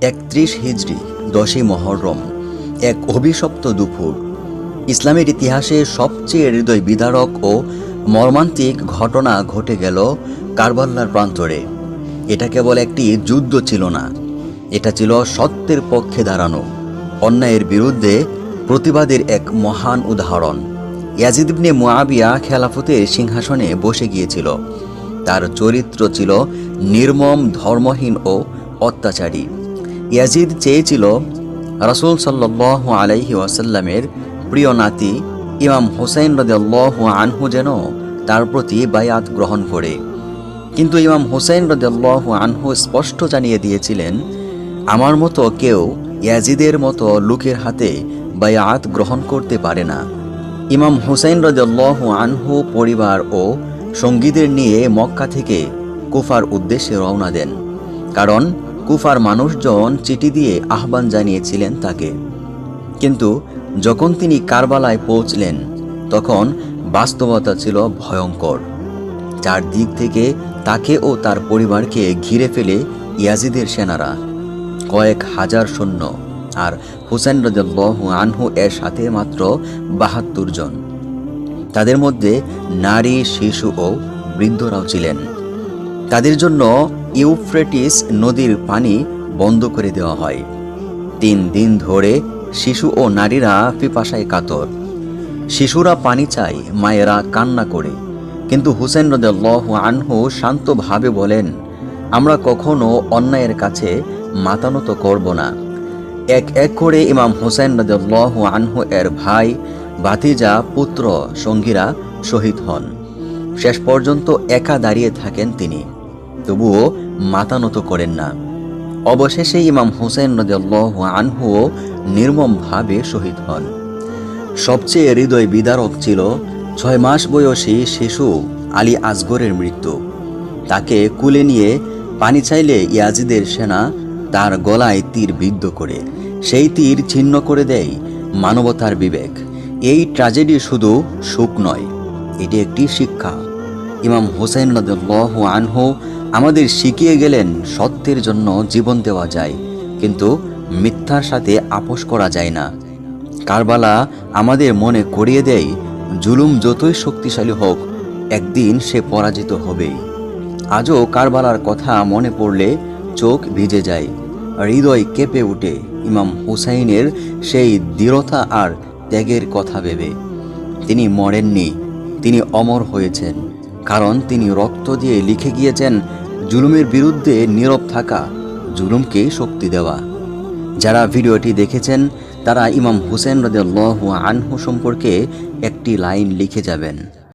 একত্রিশ হিজড়ি দশই মহরম, এক অভিশপ্ত দুপুর। ইসলামের ইতিহাসে সবচেয়ে হৃদয় বিদারক ও মর্মান্তিক ঘটনা ঘটে গেল কারবাল্লার প্রান্তরে। এটা কেবল একটি যুদ্ধ ছিল না, এটা ছিল সত্যের পক্ষে দাঁড়ানো। অন্যায়ের বিরুদ্ধে প্রতিবাদের এক মহান উদাহরণ। ইয়াজিদ ইবনে মুআবিয়া খেলাফতের সিংহাসনে বসে গিয়েছিল। তার চরিত্র ছিল নির্মম, ধর্মহীন ও অত্যাচারী। ইয়াজিদ চেয়েছিল রাসূল সাল্লাল্লাহু আলাইহি ওয়াসাল্লামের প্রিয় নাতি ইমাম হোসেন রাদিয়াল্লাহু আনহু যেন তার প্রতি বায়াত গ্রহণ করে। কিন্তু ইমাম হোসেন রাদিয়াল্লাহু আনহু স্পষ্ট জানিয়ে দিয়েছিলেন, আমার মতো কেউ ইয়াজিদের মতো লোকের হাতে বায়াত গ্রহণ করতে পারে না। ইমাম হুসাইন রাদিয়াল্লাহু আনহু পরিবার ও সঙ্গীদের নিয়ে মক্কা থেকে কুফার উদ্দেশ্যে রওনা দেন। কারণ কুফার মানুষজন চিঠি দিয়ে আহ্বান জানিয়েছিলেন তাকে। কিন্তু যখন তিনি কারবালায় পৌঁছলেন, তখন বাস্তবতা ছিল ভয়ঙ্কর। চারদিক থেকে তাকে ও তার পরিবারকে ঘিরে ফেলে ইয়াজিদের সেনারা, কয়েক হাজার সৈন্য আর হুসেন রদুল্লাহ আনহু এর সাথে মাত্র বাহাত্তর জন। তাদের মধ্যে নারী, শিশু ও বৃদ্ধরাও ছিলেন। তাদের জন্য ইউফ্রেটিস নদীর পানি বন্ধ করে দেওয়া হয়। তিন দিন ধরে শিশু ও নারীরা পিপাসায় কাতর। শিশুরা পানি চায়, মায়েরা কান্না করে। কিন্তু হুসেন রদুল্লাহ আনহু শান্তভাবে বলেন, আমরা কখনো অন্যায়ের কাছে মাতানত করব না। এক এক করে ইমাম হুসেন রদুল্লাহ আনহু এর ভাই ভাতিজা, পুত্র, সঙ্গীরা শহীদ হন। শেষ পর্যন্ত একা দাঁড়িয়ে থাকেন তিনি। তবুও মাতানত করেন না। অবশেষে ইমাম হুসেন রদুল্লাহ আনহুও নির্মমভাবে শহীদ হন। সবচেয়ে হৃদয় বিদারক ছিল ছয় মাস বয়সী শিশু আলী আসগরের মৃত্যু। তাকে কুলে নিয়ে পানি চাইলে ইয়াজিদের সেনা তার গলায় তীর বিদ্ধ করে, সেই তীর ছিন্ন করে দেয় মানবতার বিবেক। এই ট্র্যাজেডি শুধু সুখ নয়, এটি একটি শিক্ষা। ইমাম হোসেন রদুল্লাহ আনহু আমাদের শিখিয়ে গেলেন সত্যের জন্য জীবন দেওয়া যায়, কিন্তু মিথ্যার সাথে আপোষ করা যায় না। কারবালা আমাদের মনে করিয়ে দেয়, জুলুম যতই শক্তিশালী হোক, একদিন সে পরাজিত হবেই। আজও কারবালার কথা মনে পড়লে চোখ ভিজে যায়, হৃদয় কেঁপে উঠে ইমাম হুসাইনের সেই দৃঢ়তা আর ত্যাগের কথা ভেবে। তিনি মরেননি, তিনি অমর হয়েছেন, কারণ তিনি রক্ত দিয়ে লিখে গিয়েছেন জুলুমের বিরুদ্ধে নীরব থাকা, জুলুমকে শক্তি দেওয়া। যারা ভিডিওটি দেখেছেন, তারা ইমাম হুসেন রদুল্লাহ আনহু সম্পর্কে একটি লাইন লিখে যাবেন।